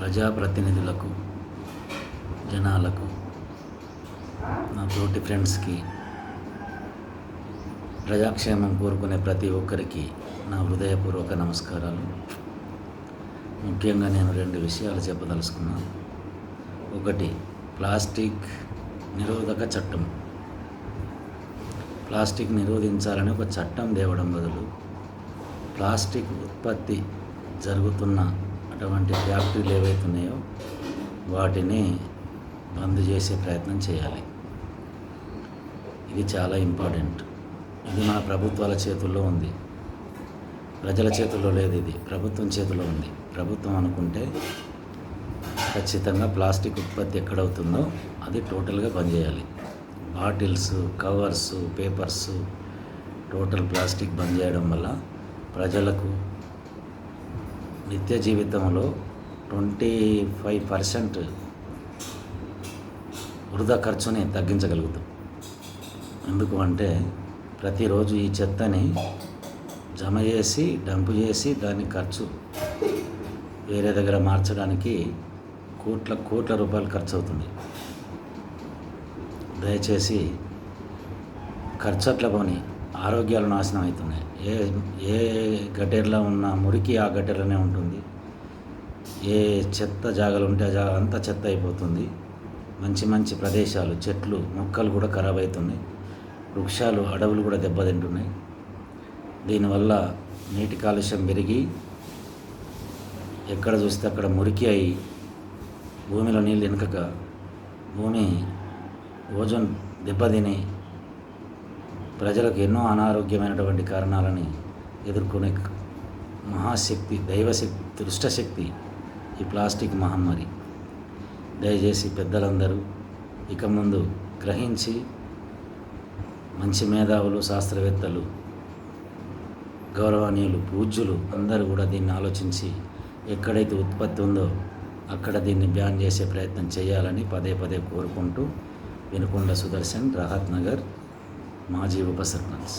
ప్రజాప్రతినిధులకు జనాలకు నా తోటి ఫ్రెండ్స్కి ప్రజాక్షేమం కోరుకునే ప్రతి ఒక్కరికి నా హృదయపూర్వక నమస్కారాలు. ముఖ్యంగా నేను రెండు విషయాలు చెప్పదలుచుకున్నాను. ఒకటి ప్లాస్టిక్ నిరోధక చట్టం. ప్లాస్టిక్ నిరోధించాలని ఒక చట్టం తేవడం బదులు ప్లాస్టిక్ ఉత్పత్తి జరుగుతున్న అటువంటి ఫ్యాక్టరీలు ఏవైతున్నాయో వాటిని బంద్ చేసే ప్రయత్నం చేయాలి. ఇది చాలా ఇంపార్టెంట్. ఇది మన ప్రభుత్వాల చేతుల్లో ఉంది. ప్రజల చేతుల్లో లేదు ఇది. ప్రభుత్వం చేతిలో ఉంది. ప్రభుత్వం అనుకుంటే ఖచ్చితంగా ప్లాస్టిక్ ఉత్పత్తి ఎక్కడవుతుందో అది టోటల్గా బంద్ చేయాలి. Bottles covers papers total plastic బంద్ చేయడం వల్ల ప్రజలకు నిత్య జీవితంలో ట్వంటీ ఫైవ్ పర్సెంట్ వృధా ఖర్చుని తగ్గించగలుగుతాం. ఎందుకు అంటే ప్రతిరోజు ఈ చెత్తని జమ చేసి డంపు చేసి దాని ఖర్చు వేరే దగ్గర మార్చడానికి కోట్ల కోట్ల రూపాయలు ఖర్చు అవుతుంది దయచేసి ఖర్చు అట్లా పోనీ ఆరోగ్యాలు నాశనం అవుతున్నాయి. ఏ ఏ గడ్డెర్లో ఉన్న మురికి ఆ గడ్డెర్లోనే ఉంటుంది. ఏ చెత్త జాగలు ఉంటే ఆ జాగా అంతా చెత్త అయిపోతుంది. మంచి మంచి ప్రదేశాలు చెట్లు మొక్కలు కూడా ఖరాబ్ అవుతున్నాయి. వృక్షాలు అడవులు కూడా దెబ్బతింటున్నాయి. దీనివల్ల నీటి కాలుష్యం పెరిగి ఎక్కడ చూస్తే అక్కడ మురికి అయి భూమిలో నీళ్ళు వెనుకక భూమి ఓజోన్ దెబ్బతిని ప్రజలకు ఎన్నో అనారోగ్యమైనటువంటి కారణాలని ఎదుర్కొనే మహాశక్తి దైవశక్తి దృష్టశక్తి ఈ ప్లాస్టిక్ మహమ్మారి. దయచేసి పెద్దలందరూ ఇక ముందు గ్రహించి మంచి మేధావులు శాస్త్రవేత్తలు గౌరవనీయులు పూజ్యులు అందరూ కూడా దీన్ని ఆలోచించి ఎక్కడైతే ఉత్పత్తి ఉందో అక్కడ దీన్ని బ్యాన్ చేసే ప్రయత్నం చేయాలని పదే పదే కోరుకుంటూ వినుకొండ సుదర్శన్ రాహత్ నగర్ మాజీ ఉప సర్పంచ్